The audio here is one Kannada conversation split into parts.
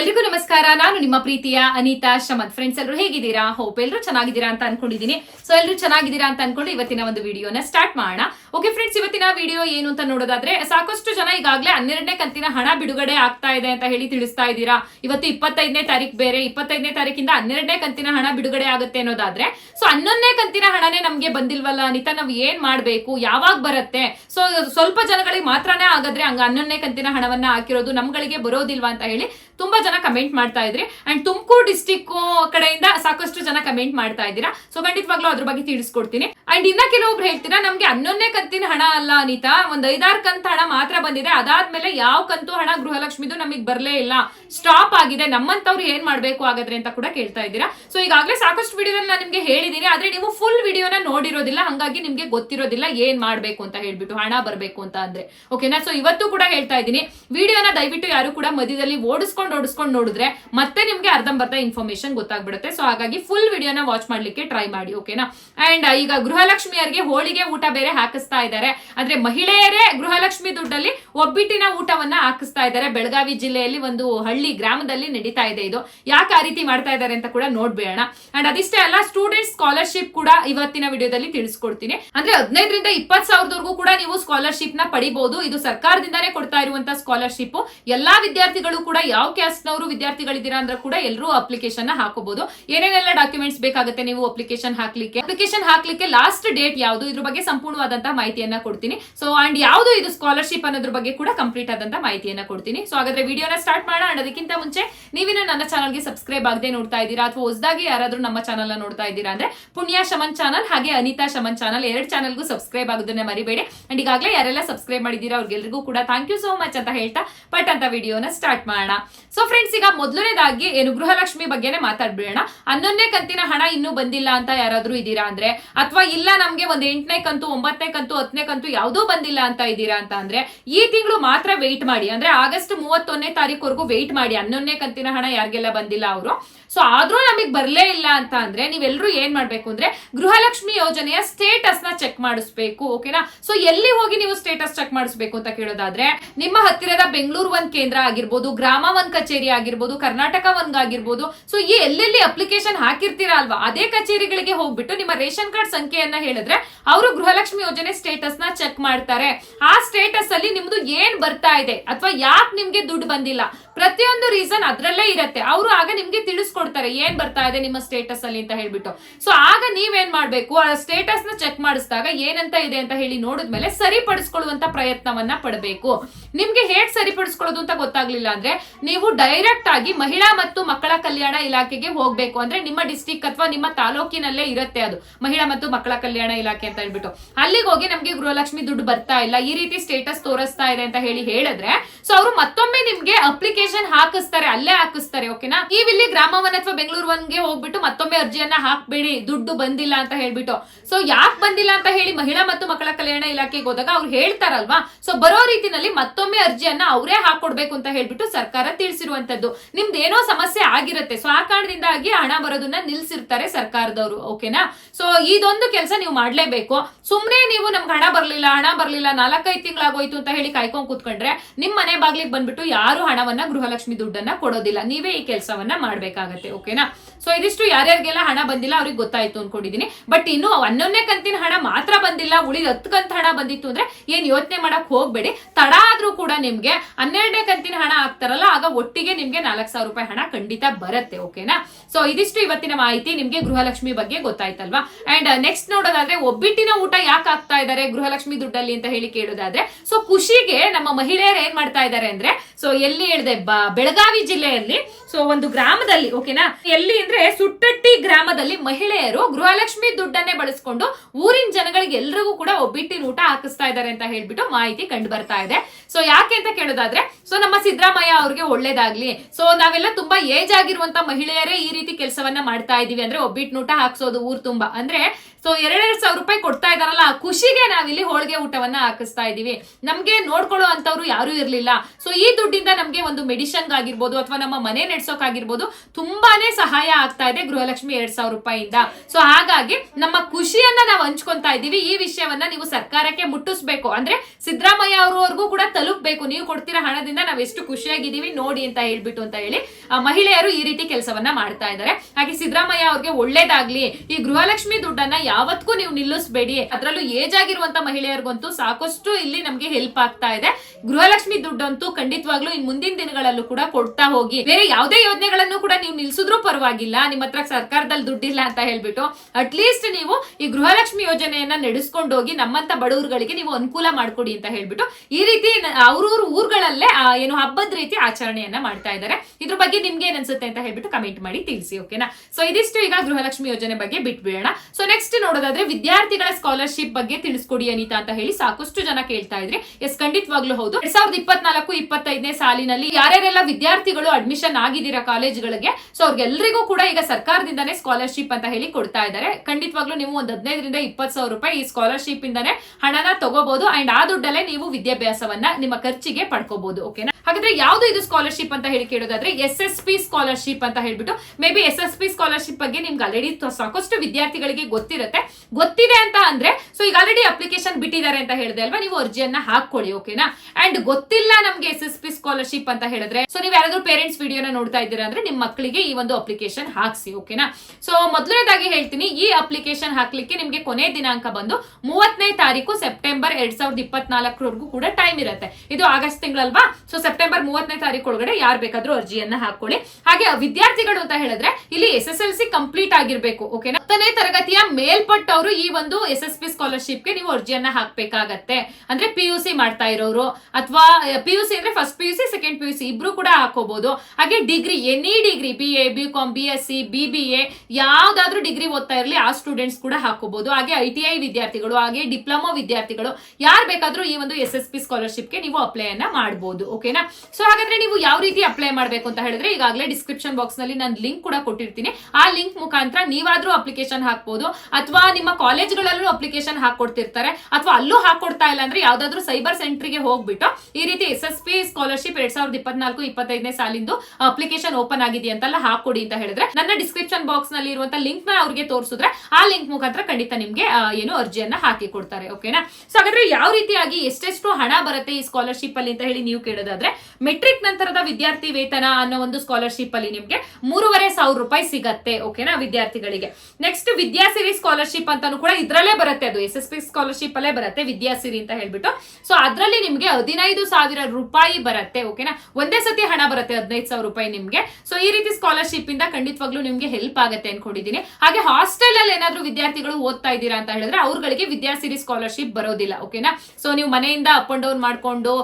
ಎಲ್ರಿಗೂ ನಮಸ್ಕಾರ. ನಾನು ನಿಮ್ಮ ಪ್ರೀತಿಯ ಅನಿತಾ ಶಮತ್ ಫ್ರೆಂಡ್ಸ್ ಎಲ್ಲರೂ ಹೇಗಿದ್ದೀರಾ? ಹೋಪ್ ಎಲ್ಲರೂ ಚೆನ್ನಾಗಿದ್ದೀರಾ ಅಂತ ಅನ್ಕೊಂಡಿದ್ದೀನಿ. ಸೊ ಎಲ್ಲರೂ ಚೆನ್ನಾಗಿದ್ದೀರಾ ಅಂತ ಅನ್ಕೊಂಡು ಇವತ್ತಿನ ಒಂದು ವಿಡಿಯೋನ ಸ್ಟಾರ್ಟ್ ಮಾಡೋಣ. ಓಕೆ ಫ್ರೆಂಡ್ಸ್ ಇವತ್ತಿನ ವಿಡಿಯೋ ಏನು ಅಂತ ನೋಡೋದಾದ್ರೆ, ಸಾಕಷ್ಟು ಜನ ಈಗಾಗಲೇ ಹನ್ನೆರಡನೇ ಕಂತಿನ ಹಣ ಬಿಡುಗಡೆ ಆಗ್ತಾ ಇದೆ ಅಂತ ಹೇಳಿ ತಿಳಿಸ್ತಾ ಇದ್ದೀರಾ. ಇವತ್ತು ಇಪ್ಪತ್ತೈದನೇ ತಾರೀಕು ಬೇರೆ, ಇಪ್ಪತ್ತೈದನೇ ತಾರೀಕಿಂದ ಹನ್ನೆರಡನೇ ಕಂತಿನ ಹಣ ಬಿಡುಗಡೆ ಆಗುತ್ತೆ ಅನ್ನೋದಾದ್ರೆ ಸೊ ಹನ್ನೊಂದನೇ ಕಂತಿನ ಹಣನೇ ನಮಗೆ ಬಂದಿಲ್ವಲ್ಲ, ಅನಿತಾ, ನಾವು ಏನ್ ಮಾಡಬೇಕು? ಯಾವಾಗ ಬರುತ್ತೆ? ಸೊ ಸ್ವಲ್ಪ ಜನಗಳಿಗೆ ಮಾತ್ರನೇ ಆಗದ್ರೆ ಹಂಗ ಹನ್ನೊಂದನೇ ಕಂತಿನ ಹಣವನ್ನ ಹಾಕಿರೋದು ನಮ್ಗಳಿಗೆ ಬರೋದಿಲ್ವಾ ಅಂತ ಹೇಳಿ ತುಂಬಾ ಜನ ಕಮೆಂಟ್ ಮಾಡ್ತಾ ಇದ್ರಿ. ಅಂಡ್ ತುಮಕೂರು ಡಿಸ್ಟಿಕ್ ಕಡೆಯಿಂದ ಸಾಕಷ್ಟು ಜನ ಕಮೆಂಟ್ ಮಾಡ್ತಾ ಇದ್ದೀರಾ. ಸೊ ಖಂಡಿತವಾಗ್ಲೂ ಅದ್ರ ಬಗ್ಗೆ ತಿಳಿಸ್ಕೊಡ್ತೀನಿ. ಅಂಡ್ ಇನ್ನ ಕೆಲವೊಬ್ರು ಹೇಳ್ತೀರಾ, ನಮ್ಗೆ ಹನ್ನೊಂದನೇ ಕಂತಿನ ಹಣ ಅಲ್ಲ ಅನಿತಾ. ಒಂದ್ ಐದಾರು ಕಂತ ಹಣ ಮಾತ್ರ ಬಂದಿದೆ. ಅದಾದ್ಮೇಲೆ ಯಾವ ಕಂತು ಹಣ ಗೃಹಲಕ್ಷ್ಮಿದು ನಮಗ್ ಬರ್ಲೇ ಇಲ್ಲ. ಸ್ಟಾಪ್ ಆಗಿದೆ. ನಮ್ಮಂತವ್ರು ಏನ್ ಮಾಡ್ಬೇಕು ಹಾಗಾದ್ರೆ ಅಂತ ಕೂಡ ಕೇಳ್ತಾ ಇದ್ದೀರಾ. ಸೊ ಈಗಾಗಲೇ ಸಾಕಷ್ಟು ವಿಡಿಯೋ ನಾನು ನಿಮ್ಗೆ ಹೇಳಿದೀನಿ ಆದ್ರೆ ನೀವು ಫುಲ್ ವಿಡಿಯೋನ ನೋಡಿರೋದಿಲ್ಲ. ಹಂಗಾಗಿ ನಿಮ್ಗೆ ಗೊತ್ತಿರೋದಿಲ್ಲ ಏನ್ ಮಾಡ್ಬೇಕು ಅಂತ ಹೇಳ್ಬಿಟ್ಟು, ಹಣ ಬರ್ಬೇಕು ಅಂತ ಅಂದ್ರೆ. ಓಕೆನಾ ಸೊ ಇವತ್ತು ಕೂಡ ಹೇಳ್ತಾ ಇದ್ದೀನಿ. ವಿಡಿಯೋನ ದಯವಿಟ್ಟು ಯಾರು ಕೂಡ ಮಧ್ಯದಲ್ಲಿ ಓಡಿಸ್ಕೊಂಡು ನೋಡಿದ್ರೆ ಮತ್ತೆ ನಿಮ್ಗೆ ಅರ್ಧಂಬರ್ಧ ಇನ್ಫಾರ್ಮೇಶನ್ ಗೊತ್ತಾಗ್ಬಿಡುತ್ತೆ. ಸೊ ಹಾಗಾಗಿ ಫುಲ್ ವಿಡಿಯೋನ ವಾಚ್ ಮಾಡ್ಲಿಕ್ಕೆ ಟ್ರೈ ಮಾಡಿ ಓಕೆನಾ ಅಂಡ್ ಈಗ ಗೃಹಲಕ್ಷ್ಮಿಯರಿಗೆ ಹೋಳಿಗೆ ಊಟ ಬೇರೆ ಹಾಕಿಸ್ತಾ ಇದ್ದಾರೆ. ಅಂದ್ರೆ ಮಹಿಳೆಯರೇ ಗೃಹಲಕ್ಷ್ಮಿ ದುಡ್ಡಲ್ಲಿ ಒಬ್ಬಿಟ್ಟಿನ ಊಟವನ್ನ ಹಾಕಿಸ್ತಾ ಇದ್ದಾರೆ. ಬೆಳಗಾವಿ ಜಿಲ್ಲೆಯಲ್ಲಿ ಒಂದು ಹಳ್ಳಿ ಗ್ರಾಮದಲ್ಲಿ ನಡೀತಾ ಇದೆ ಇದು. ಯಾಕೆ ಆ ರೀತಿ ಮಾಡ್ತಾ ಇದ್ದಾರೆ ಅಂತ ಕೂಡ ನೋಡ್ಬೇಡ ಅಂಡ್ ಅದಿಷ್ಟೇ ಅಲ್ಲ ಸ್ಟೂಡೆಂಟ್ ಸ್ಕಾಲರ್ಶಿಪ್ ಕೂಡ ಇವತ್ತಿನ ವಿಡಿಯೋದಲ್ಲಿ ತಿಳಿಸ್ಕೊಡ್ತೀನಿ. ಅಂದ್ರೆ ಹದಿನೈದರಿಂದ ಇಪ್ಪತ್ ಸಾವಿರದವರೆಗೂ ಕೂಡ ನೀವು ಸ್ಕಾಲರ್ಶಿಪ್ನ ಪಡಿಬಹುದು ಇದು ಸರ್ಕಾರದಿಂದಾನೇ ಕೊಡ್ತಾ ಇರುವಂತ ಸ್ಕಾಲರ್ಶಿಪ್ ಎಲ್ಲಾ ವಿದ್ಯಾರ್ಥಿಗಳು ಕೂಡ ಯಾವ ಕ್ಯಾಸ್ಟ್ ನವರು ವಿದ್ಯಾರ್ಥಿಗಳಿದ್ದೀರಾ ಅಂದ್ರೆ ಕೂಡ ಎಲ್ಲರೂ ಅಪ್ಲಿಕೇಶನ್ ಹಾಕೋಬಹುದು ಏನೇನೆಲ್ಲ ಡಾಕ್ಯುಮೆಂಟ್ಸ್ ಬೇಕಾಗುತ್ತೆ ನೀವು ಅಪ್ಲಿಕೇಶನ್ ಹಾಕ್ಲಿಕ್ಕೆ? ಅಪ್ಲಿಕೇಶನ್ ಹಾಕ್ಲಿಕ್ಕೆ ಲಾಸ್ಟ್ ಡೇಟ್ ಯಾವುದು? ಇದ್ರ ಬಗ್ಗೆ ಸಂಪೂರ್ಣವಾದಂತಹ ಮಾಹಿತಿಯನ್ನ ಕೊಡ್ತೀನಿ. ಸೊ ಅಂಡ್ ಯಾವುದು ಇದು ಸ್ಕಾಲರ್ಶಿಪ್ ಅನ್ನೋದ್ರ ಬಗ್ಗೆ ಕೂಡ ಕಂಪ್ಲೀಟ್ ಆದಂತಹ ಮಾಹಿತಿಯನ್ನ ಕೊಡ್ತೀನಿ. ಸೊ ಹಾಗಾದ್ರೆ ವಿಡಿಯೋನ ಸ್ಟಾರ್ಟ್ ಮಾಡೋಣ. ಅದಕ್ಕಿಂತ ಮುಂಚೆ ನೀವಿನ ನನ್ನ ಚಾನಲ್ಗೆ ಸಬ್ಸ್ಕ್ರೈಬ್ ಆಗದೆ ನೋಡ್ತಾ ಇದ್ದೀರಾ ಅಥವಾ ಹೊಸದಾಗಿ ಯಾರಾದ್ರೂ ನಮ್ಮ ಚಾನಲ್ ನೋಡ್ತಾ ಇದ್ದೀರಾ ಅಂದ್ರೆ ಪುಣ್ಯ ಶಮನ್ ಚಾನಲ್ ಹಾಗೆ ಅನಿತಾ ಶಮನ್ ಚಾನಲ್ ಎರಡು ಚಾನಲ್ಗೂ ಸಬ್ಸ್ಕ್ರೈಬ್ ಆಗೋದನ್ನ ಮರಿಬೇಡಿ. ಅಂಡ್ ಈಗಾಗಲೇ ಯಾರೆಲ್ಲ ಸಬ್ಸ್ಕ್ರೈಬ್ ಮಾಡಿದ್ದೀರಾ ಅವ್ರಿಗೆಲ್ರಿಗೂ ಕೂಡ ಥ್ಯಾಂಕ್ ಯು ಸೋ ಮಚ್ ಅಂತ ಹೇಳ್ತಾ ಪಟ್ ಅಂತ ವಿಡಿಯೋನ ಸ್ಟಾರ್ಟ್ ಮಾಡೋಣ. ಸೊ ಫ್ರೆಂಡ್ಸ್ ಈಗ ಮೊದಲನೇದಾಗಿ ಏನು ಗೃಹಲಕ್ಷ್ಮಿ ಬಗ್ಗೆನೇ ಮಾತಾಡ್ಬಿಡೋಣ. ಹನ್ನೊಂದನೇ ಕಂತಿನ ಹಣ ಇನ್ನೂ ಬಂದಿಲ್ಲ ಅಂತ ಯಾರಾದ್ರೂ ಇದ್ದೀರಾ ಅಂದ್ರೆ? ಅಥವಾ ಇಲ್ಲ ನಮ್ಗೆ ಒಂದ್ ಎಂಟನೇ ಕಂತು, ಒಂಬತ್ತನೇ ಕಂತು, ಹತ್ತನೇ ಕಂತು ಯಾವುದೂ ಬಂದಿಲ್ಲ ಅಂತ ಇದ್ದೀರಾ ಅಂತ ಅಂದ್ರೆ, ಈ ತಿಂಗಳು ಮಾತ್ರ ವೆಯ್ಟ್ ಮಾಡಿ. ಅಂದ್ರೆ ಆಗಸ್ಟ್ ಮೂವತ್ತೊಂದನೇ ತಾರೀಕುವರೆಗೂ ವೆಯ್ಟ್ ಮಾಡಿ. ಹನ್ನೊಂದನೇ ಕಂತಿನ ಹಣ ಯಾರಿಗೆಲ್ಲ ಬಂದಿಲ್ಲ ಅವರು? ಸೊ ಆದ್ರೂ ನಮಗೆ ಬರ್ಲೇ ಇಲ್ಲ ಅಂತ ಅಂದ್ರೆ ನೀವೆಲ್ಲರೂ ಏನ್ ಮಾಡ್ಬೇಕು ಅಂದ್ರೆ ಗೃಹಲಕ್ಷ್ಮಿ ಯೋಜನೆಯ ಸ್ಟೇಟಸ್ನ ಚೆಕ್ ಮಾಡಿಸ್ಬೇಕು ಓಕೆನಾ ಸೊ ಎಲ್ಲಿ ಹೋಗಿ ನೀವು ಸ್ಟೇಟಸ್ ಚೆಕ್ ಮಾಡಿಸ್ಬೇಕು ಅಂತ ಕೇಳೋದಾದ್ರೆ, ನಿಮ್ಮ ಹತ್ತಿರದ ಬೆಂಗಳೂರು ಒಂದ್ ಕೇಂದ್ರ ಆಗಿರ್ಬೋದು, ಗ್ರಾಮ ಒಂದ್ ಕಚೇರಿ ಆಗಿರ್ಬೋದು, ಕರ್ನಾಟಕ ಒಂದ್ ಆಗಿರ್ಬೋದು ಸೊ ಈ ಎಲ್ಲೆಲ್ಲಿ ಅಪ್ಲಿಕೇಶನ್ ಹಾಕಿರ್ತೀರಾ ಅಲ್ವಾ? ಅದೇ ಕಚೇರಿಗಳಿಗೆ ಹೋಗ್ಬಿಟ್ಟು ನಿಮ್ಮ ರೇಷನ್ ಕಾರ್ಡ್ ಸಂಖ್ಯೆಯನ್ನ ಹೇಳಿದ್ರೆ ಅವರು ಗೃಹಲಕ್ಷ್ಮಿ ಯೋಜನೆ ಸ್ಟೇಟಸ್ನ ಚೆಕ್ ಮಾಡ್ತಾರೆ. ಆ ಸ್ಟೇಟಸ್ ಅಲ್ಲಿ ನಿಮ್ದು ಏನ್ ಬರ್ತಾ ಇದೆ, ಅಥವಾ ಯಾಕೆ ನಿಮ್ಗೆ ದುಡ್ಡು ಬಂದಿಲ್ಲ, ಪ್ರತಿಯೊಂದು ರೀಸನ್ ಅದ್ರಲ್ಲೇ ಇರತ್ತೆ. ಅವರು ಆಗ ನಿಮ್ಗೆ ತಿಳಿಸ್ಕೊಡ್ತಾರೆ. ಏನ್ ಬರ್ತಾ ಇದೆ ನಿಮ್ಮ ಸ್ಟೇಟಸ್ ಅಲ್ಲಿ ಅಂತ ಹೇಳ್ಬಿಟ್ಟು. ಸೊ ಆಗ ನೀವೇನ್ ಮಾಡ್ಬೇಕು? ಆ ಸ್ಟೇಟಸ್ನ ಚೆಕ್ ಮಾಡಿಸಿದಾಗ ಏನಂತ ಇದೆ ಅಂತ ಹೇಳಿ ನೋಡಿದ್ಮೇಲೆ ಸರಿಪಡಿಸ್ಕೊಳ್ಳುವಂತ ಪ್ರಯತ್ನವನ್ನ ಪಡಬೇಕು. ನಿಮ್ಗೆ ಹೇಗ್ ಸರಿಪಡಿಸ್ಕೊಳ್ಳೋದು ಅಂತ ಗೊತ್ತಾಗ್ಲಿಲ್ಲ ಅಂದ್ರೆ, ನೀವು ಡೈರೆಕ್ಟ್ ಆಗಿ ಮಹಿಳಾ ಮತ್ತು ಮಕ್ಕಳ ಕಲ್ಯಾಣ ಇಲಾಖೆಗೆ ಹೋಗ್ಬೇಕು. ಅಂದ್ರೆ ನಿಮ್ಮ ಡಿಸ್ಟಿಕ್ ಅಥವಾ ನಿಮ್ಮ ತಾಲೂಕಿನಲ್ಲೇ ಇರುತ್ತೆ ಅದು. ಮಹಿಳಾ ಮತ್ತು ಮಕ್ಕಳ ಕಲ್ಯಾಣ ಇಲಾಖೆ ಅಂತ ಹೇಳ್ಬಿಟ್ಟು. ಅಲ್ಲಿಗೆ ಹೋಗಿ ನಮ್ಗೆ ಗೃಹಲಕ್ಷ್ಮಿ ದುಡ್ಡು ಬರ್ತಾ ಇಲ್ಲ. ಈ ರೀತಿ ಸ್ಟೇಟಸ್ ತೋರಿಸ್ತಾ ಇದೆ ಅಂತ ಹೇಳಿ ಹೇಳಿದ್ರೆ ಸೊ ಅವರು ಮತ್ತೊಮ್ಮೆ ನಿಮ್ಗೆ ಅಪ್ಲಿಕೇಶನ್ ಹಾಕಿಸ್ತಾರೆ, ಅಲ್ಲೇ ಹಾಕಿಸ್ತಾರೆ ಓಕೆನಾ ನೀವಿಲ್ಲಿ ಗ್ರಾಮವನ್ ಅಥವಾ ಬೆಂಗಳೂರು ಒನ್ಗೆ ಹೋಗ್ಬಿಟ್ಟು ಮತ್ತೊಮ್ಮೆ ಅರ್ಜಿಯನ್ನ ಹಾಕ್ಬೇಡಿ, ದುಡ್ಡು ಬಂದಿಲ್ಲ ಅಂತ ಹೇಳ್ಬಿಟ್ಟು. ಸೊ ಯಾಕೆ ಬಂದಿಲ್ಲ ಅಂತ ಹೇಳಿ ಮಹಿಳಾ ಮತ್ತು ಮಕ್ಕಳ ಕಲ್ಯಾಣ ಇಲಾಖೆಗೆ ಹೋದಾಗ ಅವ್ರು ಹೇಳ್ತಾರಲ್ವಾ? ಸೊ ಬರೋ ರೀತಿನಲ್ಲಿ ಮತ್ತೊಮ್ಮೆ ಅರ್ಜಿಯನ್ನ ಅವರೇ ಹಾಕೊಡ್ಬೇಕು ಅಂತ ಹೇಳ್ಬಿಟ್ಟು ಸರ್ಕಾರ ತಿಳಿಸಿರುವಂತದ್ದು. ನಿಮ್ದು ಏನೋ ಸಮಸ್ಯೆ ಆಗಿರುತ್ತೆ ಸೊ ಆ ಕಾರಣದಿಂದಾಗಿ ಹಣ ಬರೋದನ್ನ ನಿಲ್ಸಿರ್ತಾರೆ ಸರ್ಕಾರದವರು ಓಕೆನಾ ಸೊ ಇದೊಂದು ಕೆಲಸ ನೀವು ಮಾಡ್ಲೇಬೇಕು. ಸುಮ್ನೆ ನೀವು ನಮ್ಗೆ ಹಣ ಬರ್ಲಿಲ್ಲ ಹಣ ಬರ್ಲಿಲ್ಲ, ನಾಲ್ಕೈದು ತಿಂಗಳಾಗೋಯ್ತು ಅಂತ ಹೇಳಿ ಕಾಯ್ಕೊಂಡು ಕೂತ್ಕೊಂಡ್ರೆ ನಿಮ್ ಮನೆ ಬಾಗ್ಲಿಗೆ ಬಂದ್ಬಿಟ್ಟು ಯಾರು ಹಣವನ್ನ ಗೃಹಲಕ್ಷ್ಮಿ ದುಡ್ಡನ್ನ ಕೊಡೋದಿಲ್ಲ. ನೀವೇ ಈ ಕೆಲಸವನ್ನ ಮಾಡ್ಬೇಕಾಗತ್ತೆ. ಓಕೆನಾ? ಸೊ ಇದಿಷ್ಟು ಯಾರ್ಯಾರಿಗೆಲ್ಲ ಹಣ ಬಂದಿಲ್ಲ, ಅವ್ರಿಗೆ ಗೊತ್ತಾಯ್ತು ಅನ್ಕೊಂಡಿದೀನಿ. ಬಟ್ ಇನ್ನು ಹನ್ನೊಂದನೇ ಕಂತಿನ ಹಣ ಮಾತ್ರ ಬಂದಿಲ್ಲ, ಉಳಿದ ಹತ್ತು ಕಂತ ಹಣ ಬಂದಿತ್ತು ಅಂದ್ರೆ ಏನ್ ಯೋಚನೆ ಮಾಡಕ್ ಹೋಗ್ಬೇಡಿ. ತಡ ಆದ್ರೂ ಕೂಡ ನಿಮ್ಗೆ ಹನ್ನೆರಡನೇ ಕಂತಿನ ಹಣ ಆಗ್ತಾರಲ್ಲ ಆಗ ಒಟ್ಟಿಗೆ ನಿಮ್ಗೆ ನಾಲ್ಕು ಸಾವಿರ ರೂಪಾಯಿ ಹಣ ಖಂಡಿತ ಬರುತ್ತೆ, ಓಕೆನಾ? ಸೊ ಇದಿಷ್ಟು ಇವತ್ತಿನ ಮಾಹಿತಿ ನಿಮ್ಗೆ ಗೃಹಲಕ್ಷ್ಮಿ ಬಗ್ಗೆ ಗೊತ್ತಾಯ್ತಲ್ವಾ? ಅಂಡ್ ನೆಕ್ಸ್ಟ್ ನೋಡೋದಾದ್ರೆ, ಒಬ್ಬಿಟ್ಟಿನ ಊಟ ಯಾಕೆ ಆಗ್ತಾ ಇದ್ದಾರೆ ಗೃಹಲಕ್ಷ್ಮಿ ದುಡ್ಡಲ್ಲಿ ಅಂತ ಹೇಳಿ ಕೇಳೋದಾದ್ರೆ ಸೊ ಖುಷಿಗೆ ನಮ್ಮ ಮಹಿಳೆಯರು ಏನ್ ಮಾಡ್ತಾ ಇದ್ದಾರೆ ಅಂದ್ರೆ ಸೊ ಎಲ್ಲಿ ಹೇಳಿದೆ ಬೆಳಗಾವಿ ಜಿಲ್ಲೆಯಲ್ಲಿ ಸೊ ಒಂದು ಗ್ರಾಮದಲ್ಲಿ ಓಕೆನಾ? ಎಲ್ಲಿ ಅಂದ್ರೆ ಸುಟ್ಟಟ್ಟಿ ಗ್ರಾಮದಲ್ಲಿ ಮಹಿಳೆಯರು ಗೃಹಲಕ್ಷ್ಮಿ ದುಡ್ಡನ್ನೇ ಬಳಸ್ಕೊಂಡು ಊರಿನ ಜನಗಳಿಗೆ ಎಲ್ರಿಗೂ ಕೂಡ ಒಬ್ಬಿಟ್ಟಿನ ಊಟ ಹಾಕಿಸ್ತಾ ಇದ್ದಾರೆ ಅಂತ ಹೇಳ್ಬಿಟ್ಟು ಮಾಹಿತಿ ಕಂಡು ಬರ್ತಾ ಇದೆ. ಸೊ ಯಾಕೆ ಅಂತ ಕೇಳೋದಾದ್ರೆ ಸೊ ನಮ್ಮ ಸಿದ್ದರಾಮಯ್ಯ ಅವ್ರಿಗೆ ಒಳ್ಳೇದಾಗ್ಲಿ. ಸೊ ನಾವೆಲ್ಲ ತುಂಬಾ ಏಜ್ ಆಗಿರುವಂತ ಮಹಿಳೆಯರೇ ಈ ರೀತಿ ಕೆಲಸವನ್ನ ಮಾಡ್ತಾ ಇದೀವಿ ಅಂದ್ರೆ ಒಬ್ಬಿಟ್ಟಿನ ಊಟ ಹಾಕ್ಸೋದು ಊರ್ ತುಂಬಾ. ಅಂದ್ರೆ ಸೊ ಎರಡೆರಡು ಸಾವಿರ ರೂಪಾಯಿ ಕೊಡ್ತಾ ಇದಾರಲ್ಲ ಆ ಖುಷಿಗೆ ನಾವಿಲ್ಲಿ ಹೋಳಿಗೆ ಊಟವನ್ನ ಹಾಕಿಸ್ತಾ ಇದೀವಿ ನಮ್ಗೆ ನೋಡ್ಕೊಳ್ಳೋ ಅಂತವ್ರು ಯಾರು ಇರ್ಲಿಲ್ಲ. ಸೊ ಈ ದುಡ್ಡಿಂದ ನಮ್ಗೆ ಒಂದು ಮೆಡಿಷನ್ ಆಗಿರ್ಬೋದು ಅಥವಾ ನಮ್ಮ ಮನೆ ನಡೆಸೋಕ್ ಆಗಿರ್ಬೋದು ತುಂಬಾನೇ ಸಹಾಯ ಆಗ್ತಾ ಇದೆ ಗೃಹಲಕ್ಷ್ಮಿ ಎರಡ್ ಸಾವಿರ ರೂಪಾಯಿಯಿಂದ ಸೊ ಹಾಗಾಗಿ ನಮ್ಮ ಖುಷಿಯನ್ನ ನಾವು ಹಂಚ್ಕೊಂತಾ ಇದ್ದೀವಿ. ಈ ವಿಷಯವನ್ನ ನೀವು ಸರ್ಕಾರಕ್ಕೆ ಮುಟ್ಟಿಸ್ಬೇಕು. ಅಂದ್ರೆ ಸಿದ್ದರಾಮಯ್ಯ ಅವರವರೆಗೂ ಕೂಡ ತಲುಪಬೇಕು. ನೀವು ಕೊಡ್ತಿರೋ ಹಣದಿಂದ ನಾವು ಎಷ್ಟು ಖುಷಿಯಾಗಿದ್ದೀವಿ ನೋಡಿ ಅಂತ ಹೇಳ್ಬಿಟ್ಟು ಅಂತ ಹೇಳಿ ಮಹಿಳೆಯರು ಈ ರೀತಿ ಕೆಲಸವನ್ನ ಮಾಡ್ತಾ ಇದ್ದಾರೆ. ಹಾಗೆ ಸಿದ್ದರಾಮಯ್ಯ ಅವ್ರಿಗೆ ಒಳ್ಳೇದಾಗ್ಲಿ. ಈ ಗೃಹಲಕ್ಷ್ಮಿ ದುಡ್ಡನ್ನ ಯಾವತ್ತೂ ನೀವು ನಿಲ್ಲಿಸಬೇಡಿ. ಅದರಲ್ಲೂ ಏಜ್ ಆಗಿರುವಂತ ಮಹಿಳೆಯರಿಗಂತೂ ಸಾಕಷ್ಟು ಇಲ್ಲಿ ನಮ್ಗೆ ಹೆಲ್ಪ್ ಆಗ್ತಾ ಇದೆ. ಗೃಹಲಕ್ಷ್ಮಿ ದುಡ್ಡಂತೂ ಖಂಡಿತವಾಗ್ಲೂ ಇನ್ ಮುಂದಿನ ದಿನಗಳಲ್ಲೂ ಕೂಡ ಕೊಡ್ತಾ ಹೋಗಿ. ಬೇರೆ ಯಾವುದೇ ಯೋಜನೆಗಳನ್ನು ಕೂಡ ನೀವು ನಿಲ್ಸಿದ್ರೂ ಪರವಾಗಿಲ್ಲ, ನಿಮ್ಮ ಹತ್ರ ಸರ್ಕಾರದಲ್ಲಿ ದುಡ್ಡಿಲ್ಲ ಅಂತ ಹೇಳ್ಬಿಟ್ಟು ಅಟ್ಲೀಸ್ಟ್ ನೀವು ಈ ಗೃಹಲಕ್ಷ್ಮಿ ಯೋಜನೆಯನ್ನ ನಡೆಸ್ಕೊಂಡು ಹೋಗಿ ನಮ್ಮಂತ ಬಡವರುಗಳಿಗೆ ನೀವು ಅನುಕೂಲ ಮಾಡ್ಕೊಡಿ ಅಂತ ಹೇಳ್ಬಿಟ್ಟು ಈ ರೀತಿ ಅವ್ರವ್ರ ಊರುಗಳಲ್ಲೇ ಏನು ಹಬ್ಬದ ರೀತಿ ಆಚರಣೆಯನ್ನ ಮಾಡ್ತಾ ಇದ್ದಾರೆ. ಇದ್ರ ಬಗ್ಗೆ ನಿಮ್ಗೆ ಏನ್ ಅನ್ಸುತ್ತೆ ಅಂತ ಹೇಳ್ಬಿಟ್ಟು ಕಮೆಂಟ್ ಮಾಡಿ ತಿಳಿಸಿ ಓಕೆನಾ ಸೊ ಇದಿಷ್ಟು ಈಗ ಗೃಹಲಕ್ಷ್ಮಿ ಯೋಜನೆ ಬಗ್ಗೆ ಬಿಟ್ಬಿಡೋಣ. ಸೊ ನೆಕ್ಸ್ಟ್ ನೋಡೋದಾದ್ರೆ ವಿದ್ಯಾರ್ಥಿಗಳ ಸ್ಕಾಲರ್ಶಿಪ್ ಬಗ್ಗೆ ತಿಳಿಸ್ಕೊಡಿ ಅನಿತಾ ಅಂತ ಹೇಳಿ ಸಾಕಷ್ಟು ಜನ ಕೇಳ್ತಾ ಇದ್ರಿ. ಎಸ್ ಖಂಡಿತವಾಗ್ಲೂ ಹೌದು. ಎರಡ್ ಸಾವಿರದ ಇಪ್ಪತ್ನಾಲ್ಕು, ಇಪ್ಪತ್ತೈದನೇ ಸಾಲಿನಲ್ಲಿ ಯಾರ್ಯಾರೆಲ್ಲ ವಿದ್ಯಾರ್ಥಿಗಳು ಅಡ್ಮಿಷನ್ ಆಗಿದ್ದೀರಾ ಕಾಲೇಜ್ಗಳಿಗೆ ಸೊ ಅವ್ರಿಗೆಲ್ಲರಿಗೂ ಕೂಡ ಈಗ ಸರ್ಕಾರದಿಂದಾನೇ ಸ್ಕಾಲರ್ಶಿಪ್ ಅಂತ ಹೇಳಿ ಕೊಡ್ತಾ ಇದ್ದಾರೆ. ಖಂಡಿತವಾಗ್ಲೂ ನೀವು ಒಂದ್ ಹದಿನೈದರಿಂದ ಇಪ್ಪತ್ತು ಸಾವಿರ ರೂಪಾಯಿ ಈ ಸ್ಕಾಲರ್ಶಿಪ್ ಇಂದಾನೆ ಹಣನ ತಗೋಬಹುದು ಅಂಡ್ ಆ ದುಡ್ಡಲ್ಲೇ ನೀವು ವಿದ್ಯಾಭ್ಯಾಸವನ್ನ ನಿಮ್ಮ ಖರ್ಚಿಗೆ ಪಡ್ಕೋಬಹುದು ಓಕೆನಾ ಹಾಗಾದ್ರೆ ಯಾವ್ದು ಇದು ಸ್ಕಾಲರ್ಶಿಪ್ ಅಂತ ಹೇಳಿ ಕೇಳೋದಾದ್ರೆ ಎಸ್ ಎಸ್ ಪಿ ಸ್ಕಾಲರ್ಶಿಪ್ ಅಂತ ಹೇಳ್ಬಿಟ್ಟು maybe S S P scholarship ಬಗ್ಗೆ ನಿಮ್ಗೆ ಆಲ್ರೆಡಿ ಸಾಕಷ್ಟು ವಿದ್ಯಾರ್ಥಿಗಳಿಗೆ ಗೊತ್ತಿರುತ್ತೆ. ಗೊತ್ತಿದೆ ಅಂತ ಅಂದ್ರೆ ಸೊ ಈಗ ಆಲ್ರೆಡಿ ಅಪ್ಲಿಕೇಶನ್ ಬಿಟ್ಟಿದ್ದಾರೆ ಅಂತ ಹೇಳಿದೆ ಅಲ್ವಾ? ನೀವು ಅರ್ಜಿಯನ್ನ ಹಾಕೊಳ್ಳಿ ಓಕೆನಾ ಅಂಡ್ ಗೊತ್ತಿಲ್ಲ ನಮ್ಗೆ ಎಸ್ ಎಸ್ ಪಿ ಸ್ಕಾಲರ್ಶಿಪ್ ಅಂತ ಹೇಳಿದ್ರೆ. ಸೊ ನೀವು ಯಾರಾದ್ರೂ ಪೇರೆಂಟ್ಸ್ ವಿಡಿಯೋನ ನೋಡ್ತಾ ಇದ್ದೀರಾ ಅಂದ್ರೆ, ನಿಮ್ಮ ಮಕ್ಕಳಿಗೆ ಈ ಒಂದು ಅಪ್ಲಿಕೇಶನ್ ಹಾಕ್ಸಿ ಓಕೆನಾ ಸೊ ಮೊದಲನೇದಾಗಿ ಹೇಳ್ತೀನಿ, ಈ ಅಪ್ಲಿಕೇಶನ್ ಹಾಕ್ಲಿಕ್ಕೆ ನಿಮ್ಗೆ ಕೊನೆ ದಿನಾಂಕ ಬಂದು ಮೂವತ್ತನೇ ತಾರೀಕು ಸೆಪ್ಟೆಂಬರ್ ಎರಡ್ ಸಾವಿರದ ಇಪ್ಪತ್ನಾಲ್ಕರವರೆಗೂ ಕೂಡ ಟೈಮ್ ಇರುತ್ತೆ. ಇದು ಆಗಸ್ಟ್ ತಿಂಗಳಲ್ವಾ? ಸೊ ಸೆಪ್ಟೆಂಬರ್ ಮೂವತ್ತನೇ ತಾರೀಕು ಒಳಗಡೆ ಯಾರು ಬೇಕಾದ್ರೂ ಅರ್ಜಿಯನ್ನ ಹಾಕೊಳ್ಳಿ ಹಾಗೆ ವಿದ್ಯಾರ್ಥಿಗಳು ಅಂತ ಹೇಳಿದ್ರೆ, ಇಲ್ಲಿ S S L C complete ಆಗಿರ್ಬೇಕು ಓಕೆನಾ ಹತ್ತನೇ ತರಗತಿಯ ಮೇಲ್ಪಟ್ಟವರು ಈ ಒಂದು ಎಸ್ ಎಸ್ ಪಿ ಸ್ಕಾಲರ್ಶಿಪ್ಗೆ ನೀವು ಅರ್ಜಿಯನ್ನ ಹಾಕ್ಬೇಕಾಗತ್ತೆ. ಅಂದ್ರೆ ಪಿ ಯು ಸಿ ಮಾಡ್ತಾ ಇರೋರು, ಅಥವಾ ಪಿ ಯು ಸಿ ಅಂದ್ರೆ first P U C second P U C ಇಬ್ರು ಕೂಡ ಹಾಕೋಬಹುದು ಹಾಗೆ degree any degree B A B com B S C B B A ಯಾವ್ದಾದ್ರು ಡಿಗ್ರಿ ಓದ್ತಾ ಇರಲಿ, ಆ ಸ್ಟೂಡೆಂಟ್ಸ್ ಕೂಡ ಹಾಕೋಬಹುದು ಹಾಗೆ ಐ ಟಿ ಐ ವಿದ್ಯಾರ್ಥಿಗಳು, ಹಾಗೆ ಡಿಪ್ಲೊಮಾ ವಿದ್ಯಾರ್ಥಿಗಳು, ಯಾರು ಬೇಕಾದ್ರೂ ಈ ಒಂದು ಎಸ್ ಎಸ್ ಪಿ ಸ್ಕಾಲರ್ಶಿಪ್ಗೆ ನೀವು ಅಪ್ಲೈ ಅನ್ನ ಮಾಡಬಹುದು ಓಕೆನಾ ಸೊ ಹಾಗಾದ್ರೆ ನೀವು ಯಾವ ರೀತಿ ಅಪ್ಲೈ ಮಾಡಬೇಕು ಅಂತ ಹೇಳಿದ್ರೆ, ಈಗಾಗಲೇ ಡಿಸ್ಕ್ರಿಪ್ಷನ್ ಬಾಕ್ಸ್ನಲ್ಲಿ ನಾನು ಲಿಂಕ್ ಕೂಡ ಕೊಟ್ಟಿರ್ತೀನಿ. ಆ ಲಿಂಕ್ ಮುಖಾಂತರ ನೀವಾದ್ರೂ ಅಪ್ಲಿಕೇಶನ್ ಹಾಕ್ಬೋದು, ಅಥವಾ ನಿಮ್ಮ ಕಾಲೇಜ್ಗಳಲ್ಲೂ ಅಪ್ಲಿಕೇಶನ್ ಹಾಕೊಡ್ತಿರ್ತಾರೆ ಅಥವಾ ಅಲ್ಲೂ ಹಾಕೊಡ್ತಾ ಇಲ್ಲ ಅಂದ್ರೆ ಯಾವ್ದಾದ್ರು ಸೈಬರ್ ಸೆಂಟರ್ಗೆ ಹೋಗ್ಬಿಟ್ಟು ಈ ರೀತಿ ಎಸ್ ಎಸ್ ಪಿ ಸ್ಕಾಲರ್ಶಿಪ್ ಎರಡ್ ಸಾವಿರದ ಇಪ್ಪತ್ನಾಲ್ಕು, ಇಪ್ಪತ್ತೈದನೇ ಸಾಲಿಂದು ಅಪ್ಲಿಕೇಶನ್ ಓಪನ್ ಆಗಿದೆ ಅಂತೆಲ್ಲ ಹಾಕೊಡಿ ಅಂತ ಹೇಳಿದ್ರೆ ನನ್ನ ಡಿಸ್ಕ್ರಿಪ್ಷನ್ ಬಾಕ್ಸ್ನಲ್ಲಿ ಇರುವಂತ ಲಿಂಕ್ನ ಅವ್ರಿಗೆ ತೋರಿಸಿದ್ರೆ ಆ ಲಿಂಕ್ ಮುಖಾಂತರ ಖಂಡಿತ ನಿಮ್ಗೆ ಏನು ಅರ್ಜಿಯನ್ನ ಹಾಕಿ ಕೊಡ್ತಾರೆ ಓಕೆನಾ ಸೊ ಹಾಗಾದ್ರೆ ಯಾವ ರೀತಿಯಾಗಿ ಎಷ್ಟೆಷ್ಟು ಹಣ ಬರುತ್ತೆ ಈ ಸ್ಕಾಲರ್ಶಿಪ್ ಅಲ್ಲಿ ಅಂತ ಹೇಳಿ ನೀವು ಕೇಳೋದಾದ್ರೆ ಮೆಟ್ರಿಕ್ ನಂತರದ ವಿದ್ಯಾರ್ಥಿ ವೇತನ ಅನ್ನೋ ಒಂದು ಸ್ಕಾಲರ್ಶಿಪ್ ಅಲ್ಲಿ ನಿಮ್ಗೆ ಮೂರುವರೆ ಸಾವಿರ ರೂಪಾಯಿ ಸಿಗತ್ತೆ ಓಕೆನಾ ವಿದ್ಯಾರ್ಥಿಗಳಿಗೆ. ನೆಕ್ಸ್ಟ್ ವಿದ್ಯಾಸಿರಿ ಸ್ಕಾಲರ್ಶಿಪ್ ಅಂತಾನು ಕೂಡ ಇದ್ರಲ್ಲೇ ಬರುತ್ತೆ ಅದು ಎಸ್ ಎಸ್ ಪಿ ಸ್ಕಾಲರ್ಶಿಪ್ ಅಲ್ಲೇ ಬರುತ್ತೆ ವಿದ್ಯಾಸಿರಿ ಅಂತ ಹೇಳ್ಬಿಟ್ಟು. ಸೊ ಅದರಲ್ಲಿ ನಿಮ್ಗೆ ಹದಿನೈದು ಸಾವಿರ ರೂಪಾಯಿ ಬರುತ್ತೆ ಓಕೆನಾ ಒಂದೇ ಸತಿ ಹಣ ಬರುತ್ತೆ ಹದಿನೈದು ಸಾವಿರ ರೂಪಾಯಿ ನಿಮ್ಗೆ. ಸೊ ಈ ರೀತಿ ಸ್ಕಾಲರ್ಶಿಪ್ ಇಂದ ಖಂಡಿತವಾಗ್ಲೂ ನಿಮ್ಗೆ ಹೆಲ್ಪ್ ಆಗುತ್ತೆ ಅನ್ಕೊಂಡಿದ್ದೀನಿ ಹಾಗೆ ಹಾಸ್ಟೆಲ್ ಅಲ್ಲಿ ಏನಾದ್ರೂ ವಿದ್ಯಾರ್ಥಿಗಳು ಓದ್ತಾ ಇದ್ದೀರಾ ಅಂತ ಹೇಳಿದ್ರೆ ಅವ್ರಗಳಿಗೆ ವಿದ್ಯಾಸಿರಿ ಸ್ಕಾಲರ್ಶಿಪ್ ಬರೋದಿಲ್ಲ ಓಕೆನಾ ಸೊ ನೀವು ಮನೆಯಿಂದ ಅಪ್ ಅಂಡ್ ಡೌನ್ ಮಾಡ್ಕೊಂಡು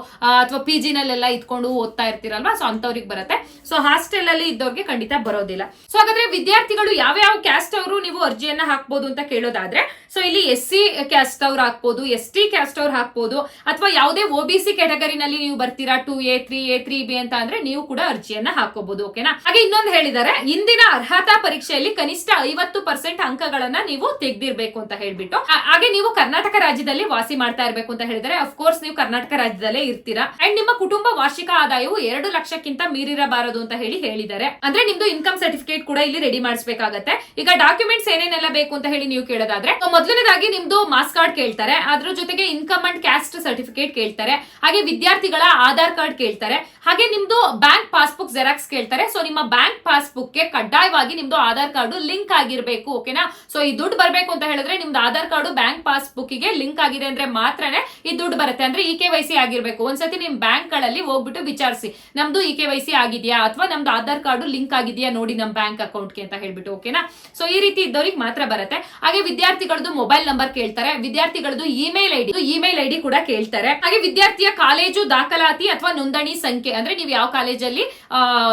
ಅಥವಾ ಪಿ ಜಿನಲ್ಲೆಲ್ಲ ಇದ್ಕೊಂಡು ಓದ್ತಾ ಇರ್ತೀರಲ್ವಾ? ಸೊ ಅಂತವ್ರಿಗೆ ಬರುತ್ತೆ. ಸೊ ಹಾಸ್ಟೆಲ್ ಅಲ್ಲಿ ಇದ್ದವ್ರಿಗೆ ಖಂಡಿತ ಬರೋದಿಲ್ಲ. ಸೊ ಹಾಗಾದ್ರೆ ವಿದ್ಯಾರ್ಥಿಗಳು ಯಾವ ಯಾವ ಕ್ಯಾಸ್ಟ್ ಅವರು ನೀವು ಅರ್ಜಿಯನ್ನ ಹಾಕ್ಬೋದು ಅಂತ ಕೇಳೋದಾದ್ರೆ ಸೊ ಇಲ್ಲಿ ಎಸ್ ಸಿ ಕ್ಯಾಸ್ಟ್ ಅವ್ರು ಹಾಕ್ಬೋದು ಎಸ್ ಟಿ ಕ್ಯಾಸ್ಟ್ ಅವ್ರು ಹಾಕ್ಬೋದು, ಅಥವಾ ಯಾವುದೇ ಒ ಬಿ ಸಿ ಕ್ಯಾಟಗರಿನಲ್ಲಿ ನೀವು ಬರ್ತೀರಾ two A three A three B ಅಂತ ಅಂದ್ರೆ ನೀವು ಕೂಡ ಅರ್ಜಿಯನ್ನ ಹಾಕೋಬಹುದು ಓಕೆನಾ ಹಾಗೆ ಇನ್ನೊಂದು ಹೇಳಿದ್ದಾರೆ. ಇಂದಿನ ಅರ್ಹತಾ ಪರೀಕ್ಷೆಯಲ್ಲಿ ಕನಿಷ್ಠ ಐವತ್ತು ಪರ್ಸೆಂಟ್ ಅಂಕಗಳನ್ನ ನೀವು ತೆಗ್ದಿರ್ಬೇಕು ಅಂತ ಹೇಳ್ಬಿಟ್ಟು ಹಾಗೆ ನೀವು ಕರ್ನಾಟಕ ರಾಜ್ಯದಲ್ಲಿ ವಾಸಿ ಮಾಡ್ತಾ ಇರಬೇಕು ಅಂತ ಹೇಳಿದರೆ ಅಫ್ಕೋರ್ಸ್ ನೀವು ಕರ್ನಾಟಕ ರಾಜ್ಯದಲ್ಲೇ ಇರ್ತೀರಾ. ಅಂಡ್ ನಿಮ್ಮ ಕುಟುಂಬ ವಾರ್ಷಿಕ ಆದಾಯವು ಎರಡು ಲಕ್ಷಕ್ಕಿಂತ ಮೀರಿರಬಾರದು ಅಂತ ಹೇಳಿ ಹೇಳಿದ್ದಾರೆ. ಅಂದ್ರೆ ನಿಮ್ದು ಇನ್ಕಮ್ ಸರ್ಟಿಫಿಕೇಟ್ ಕೂಡ ಇಲ್ಲಿ ರೆಡಿ ಮಾಡಿಸಬೇಕಾಗತ್ತೆ. ಈಗ ಡಾಕ್ಯುಮೆಂಟ್ಸ್ ಏನೇನೆಲ್ಲ ಬೇಕು ಅಂತ ಹೇಳಿ ನೀವು ಕೇಳೋದಾದ್ರೆ ಮೊದಲನೇದಾಗಿ ನಿಮ್ದು ಮಾಸ್ ಕಾರ್ಡ್ ಕೇಳ್ತಾರೆ. ಅದ್ರ ಜೊತೆಗೆ ಇನ್ಕಮ್ ಅಂಡ್ ಕ್ಯಾಸ್ಟ್ ಸರ್ಟಿಫಿಕೇಟ್ ಕೇಳ್ತಾರೆ. ಹಾಗೆ ವಿದ್ಯಾರ್ಥಿಗಳ ಆಧಾರ್ ಕಾರ್ಡ್ ಕೇಳ್ತಾರೆ. ಹಾಗೆ ನಿಮ್ದು ಬ್ಯಾಂಕ್ ಪಾಸ್ಬುಕ್ ಜೆರಾಕ್ಸ್ ಕೇಳ್ತಾರೆ. ಸೊ ನಿಮ್ಮ ಬ್ಯಾಂಕ್ ಪಾಸ್ಬುಕ್ಗೆ ಕಡ್ಡಾಯವಾಗಿ ನಿಮ್ದು ಆಧಾರ್ ಕಾರ್ಡ್ ಲಿಂಕ್ ಆಗಿರ್ಬೇಕು, ಓಕೆನಾ? ಸೊ ಈ ದುಡ್ಡು ಬರಬೇಕು ಅಂತ ಹೇಳಿದ್ರೆ ನಿಮ್ದು ಆಧಾರ್ ಕಾರ್ಡ್ ಬ್ಯಾಂಕ್ ಪಾಸ್ಬುಕ್ಗೆ ಲಿಂಕ್ ಆಗಿದೆ ಅಂದ್ರೆ ಮಾತ್ರನೇ ಈ ದುಡ್ಡು ಬರುತ್ತೆ. ಅಂದ್ರೆ ಇ ಕೆ ವೈ ಸಿ ಆಗಿರ್ಬೇಕು. ಒಂದ್ಸತಿ ನಿಮ್ ಬ್ಯಾಂಕ್ಗಳಲ್ಲಿ ಹೋಗ್ಬಿಟ್ಟು ವಿಚಾರಿಸಿ. ನಮ್ದು ಇ ಕೆ ವೈ ಸಿ ಆಗಿದೆಯಾ ಅಥವಾ ನಮ್ದು ಆಧಾರ್ ಕಾರ್ಡ್ ಲಿಂಕ್ ಆಗಿದೆಯಾ ನೋಡಿ ನಮ್ ಬ್ಯಾಂಕ್ ಅಕೌಂಟ್ಗೆ ಅಂತ ಹೇಳ್ಬಿಟ್ಟು, ಓಕೆನಾ? ಸೊ ಈ ರೀತಿ ಇದ್ದವ್ರಿಗೆ ಮಾತ್ರ ಬರುತ್ತೆ. ಹಾಗೆ ವಿದ್ಯಾರ್ಥಿಗಳದ್ದು ಮೊಬೈಲ್ ನಂಬರ್ ಕೇಳ್ತಾರೆ. ವಿದ್ಯಾರ್ಥಿಗಳದ್ದು ಇಮೇಲ್ ಐಡಿ ಇಮೇಲ್ ಐಡಿ ಕೂಡ ಕೇಳ್ತಾರೆ. ಹಾಗೆ ವಿದ್ಯಾರ್ಥಿಯ ಕಾಲೇಜು ದಾಖಲಾತಿ ಅಥವಾ ನೋಂದಣಿ ಸಂಖ್ಯೆ, ಅಂದ್ರೆ ನೀವು ಯಾವ ಕಾಲೇಜಲ್ಲಿ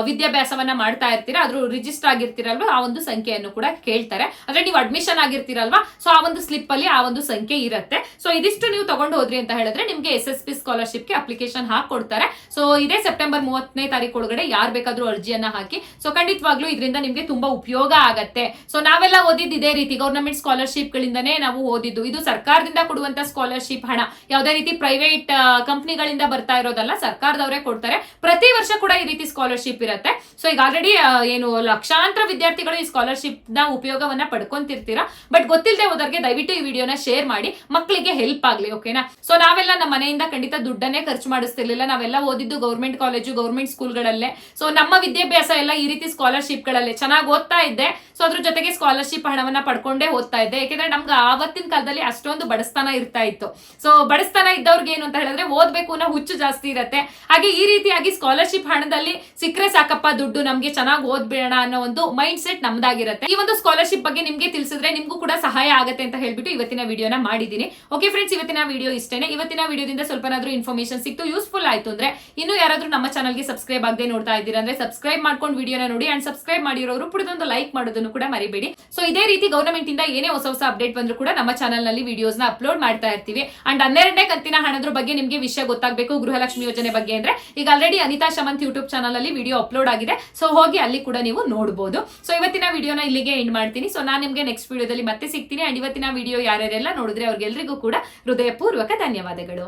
ವಿದ್ಯಾಭ್ಯಾಸವನ್ನ ಮಾಡ್ತಾ ಇರ್ತೀರಾ, ಅದ್ರ ರಿಜಿಸ್ಟರ್ ಆಗಿರ್ತೀರಲ್ವಾ, ಆ ಒಂದು ಸಂಖ್ಯೆಯನ್ನು ಕೂಡ ಕೇಳ್ತಾರೆ. ಅಂದ್ರೆ ನೀವು ಅಡ್ಮಿಷನ್ ಆಗಿರ್ತೀರಲ್ವಾ ಸೊ ಆ ಒಂದು ಸ್ಲಿಪ್ ಅಲ್ಲಿ ಆ ಒಂದು ಸಂಖ್ಯೆ ಇರುತ್ತೆ. ಸೊ ಇದಿಷ್ಟು ನೀವು ತಗೊಂಡು ಹೋದ್ರಿ ಅಂತ ಹೇಳಿದ್ರೆ ನಿಮ್ಗೆ ಎಸ್ ಎಸ್ ಪಿ ಸ್ಕಾಲರ್ಶಿಪ್ಗೆ ಅಪ್ಲಿಕೇಶನ್ ಹಾಕೊಡ್ತಾರೆ. ಸೊ ಇದೇ ಸೆಪ್ಟೆಂಬರ್ ಮೂವತ್ತನೇ ತಾರೀಕು ಒಳಗಡೆ ಯಾರು ಬೇಕಾದ್ರೂ ಅರ್ಜಿಯನ್ನ ಹಾಕಿ. ಸೊ ಖಂಡಿತವಾಗ್ಲೂ ಇದರಿಂದ ನಿಮ್ಗೆ ತುಂಬಾ ಉಪಯೋಗ ಆಗತ್ತೆ. ಸೊ ನಾವೆಲ್ಲ ಓದಿದ್ದು ಇದೇ ರೀತಿ ಗೌರ್ಮೆಂಟ್ ಸ್ಕಾಲರ್ಶಿಪ್ ಗಳಿಂದನೇ ನಾವು ಓದಿದ್ದು. ಇದು ಸರ್ಕಾರದಿಂದ ಕೊಡುವಂತ ಸ್ಕಾಲರ್ಶಿಪ್ ಹಣ. ಯಾವುದೇ ರೀತಿ ಪ್ರೈವೇಟ್ ಕಂಪ್ನಿಗಳಿಂದ ಬರ್ತಾ ಇರೋದಲ್ಲ, ಸರ್ಕಾರದವರೇ ಕೊಡ್ತಾರೆ. ಪ್ರತಿ ವರ್ಷ ಕೂಡ ಈ ರೀತಿ ಸ್ಕಾಲರ್ಶಿಪ್ ಇರುತ್ತೆ. ಸೊ ಈಗ ಆಲ್ರೆಡಿ ಏನು ಲಕ್ಷಾಂತರ ವಿದ್ಯಾರ್ಥಿಗಳು ಈ ಸ್ಕಾಲರ್ಶಿಪ್ನ ಉಪಯೋಗವನ್ನ ಪಡ್ಕೊಂತಿರ್ತೀರಾ? ಬಟ್ ಗೊತ್ತಿಲ್ಲದೆ ಹೋದವ್ರಿಗೆ ದಯವಿಟ್ಟು ಈ ವಿಡಿಯೋನ ಶೇರ್ ಮಾಡಿ ಮಕ್ಕಳಿಗೆ ಹೆಲ್ಪ್ ಆಗ್ಲಿ ಓಕೆನಾ ಸೊ ನಾವೆಲ್ಲ ನಮ್ಮ ಮನೆಯಿಂದ ಖಂಡಿತ ದುಡ್ಡನ್ನೇ ಖರ್ಚು ಮಾಡಿಸ್ತಿರ್ಲಿಲ್ಲ. ನಾವೆಲ್ಲ ಓದಿದ್ದು ಗೌರ್ಮೆಂಟ್ ಕಾಲೇಜು, ಗೌರ್ಮೆಂಟ್ ಸ್ಕೂಲ್ಗಳಲ್ಲೇ. ಸೊ ನಮ್ಮ ವಿದ್ಯಾಭ್ಯಾಸ ಎಲ್ಲ ಈ ರೀತಿ ಸ್ಕಾಲರ್ಶಿಪ್ ಗಳಲ್ಲೇ ಚೆನ್ನಾಗಿ ಓದ್ತಾ ಇದ್ದೆ. ಸೊ ಅದ್ರ ಜೊತೆಗೆ ಸ್ಕಾಲರ್ಶಿಪ್ ಹಣವನ್ನ ಪಡ್ಕೊಂಡೇ ಓದ್ತಾ ಇದ್ದೆ. ಯಾಕೆಂದ್ರೆ ನಮ್ಗೆ ಆವತ್ತಿನ ಕಾಲದಲ್ಲಿ ಅಷ್ಟೊಂದು ಬಡಸ್ತಾನ ಇರ್ತಾ ಇತ್ತು. ಸೊ ಬಡಸ್ತಾನ ಇದ್ದವ್ರಿಗೆ ಏನು ಅಂತ ಹೇಳಿದ್ರೆ ಓದ್ಬೇಕು ಅನ್ನೋ ಹುಚ್ಚು ಜಾಸ್ತಿ ಇರತ್ತೆ. ಹಾಗೆ ಈ ರೀತಿಯಾಗಿ ಸ್ಕಾಲರ್ಶಿಪ್ ಹಣದಲ್ಲಿ ಸಿಕ್ಕರೆ ಸಾಕಪ್ಪ ದುಡ್ಡು. ನಮ್ಗೆ ಚೆನ್ನಾಗಿ ಓದ್ಬೇಡ ಅನ್ನೋ ಒಂದು ಮೈಂಡ್ ಸೆಟ್ ನಮ್ದಾಗಿರುತ್ತೆ. ಈ ಒಂದು ಸ್ಕಾಲರ್ಶಿಪ್ ಬಗ್ಗೆ ನಿಮ್ಗೆ ತಿಳಿಸಿದ್ರೆ ನಿಮ್ಗೂ ಕೂಡ ಸಹಾಯ ಆಗುತ್ತೆ ಅಂತ ಹೇಳ್ಬಿಟ್ಟು ಇವತ್ತಿನ ವಿಡಿಯೋನ ಮಾಡಿದೀನಿ ಓಕೆ ಫ್ರೆಂಡ್ಸ್ ಇವತ್ತಿನ ವಿಡಿಯೋ ಇಷ್ಟೇನೆ. ಇವತ್ತಿನ ವಿಡಿಯೋದಿಂದ ಸ್ವಲ್ಪನಾದ್ರೂ ಇನ್ಫಾರ್ಮೇಶನ್ ಸಿಕ್ತು ಯೂಸ್ಫುಲ್ ಆಯ್ತು ಅಂದ್ರೆ ಇನ್ನು ಯಾರಾದ್ರೂ ನಮ್ಮ ಚಾನಲ್ಗೆ ಸಬ್ಸ್ಕ್ರೈಬ್ ಆಗದೆ ನೋಡ್ತಾ ಇದ್ದೀರಾ ಅಂದ್ರೆ ಸಬ್ಸ್ಕ್ರೈಬ್ ಮಾಡ್ಕೊಂಡು ವಿಡಿಯೋನ ನೋಡಿ ಅಂಡ್ ಸಬ್ಸ್ಕ್ರೈಬ್ ಮಾಡಿರೋರು ಪುಡಿದೊಂದು ಲೈಕ್ ಮಾಡೋದನ್ನು ಕೂಡ ಮರಿಬೇಡಿ. ಸೊ ಇದೇ ರೀತಿ ಗೌರ್ಮೆಂಟ್ ಇಂದ ಏನೇ ಹೊಸ ಹೊಸ ಅಪ್ಡೇಟ್ ಬಂದ್ರು ಕೂಡ ನಮ್ಮ ಚಾನಲ್ನಲ್ಲಿ ವಿಡಿಯೋಸ್ನ ಅಪ್ಲೋಡ್ ಮಾಡ್ತಾ ಇರ್ತೀವಿ. ಅಂಡ್ ಹನ್ನೆರಡನೇ ಕಂತಿನ ಹಣದ್ರ ಬಗ್ಗೆ ನಿಮಗೆ ವಿಷಯ ಗೊತ್ತಾಗಬೇಕು ಗೃಹಲಕ್ಷ್ಮಿ ಯೋಜನೆ ಬಗ್ಗೆ ಅಂದ್ರೆ ಈಗ already Anitha Shamanth YouTube channel ಅಲ್ಲಿ ವಿಡಿಯೋ ಅಪ್ಲೋಡ್ ಆಗಿದೆ. ಸೊ ಹೋಗಿ ಅಲ್ಲಿ ಕೂಡ ನೀವು ನೋಡಬಹುದು ಸೊ ಇವತ್ತಿನ ವಿಡಿಯೋನ ಇಲ್ಲಿಗೆ ಎಂಡ್ ಮಾಡ್ತೀನಿ. ಸೊ ನಾನು ನಿಮ್ಗೆ ನೆಕ್ಸ್ಟ್ ವಿಡಿಯೋದಲ್ಲಿ ಮತ್ತೆ ಸಿಗ್ತೀನಿ. ಅಂಡ್ ಇವತ್ತಿನ ವಿಡಿಯೋ ಯಾರ್ಯಾರೆಲ್ಲ ನೋಡಿದ್ರೆ ಅವ್ರಿಗೆಲ್ರಿಗೂ ಕೂಡ ಹೃದಯಪೂರ್ವಕ ಧನ್ಯವಾದಗಳು.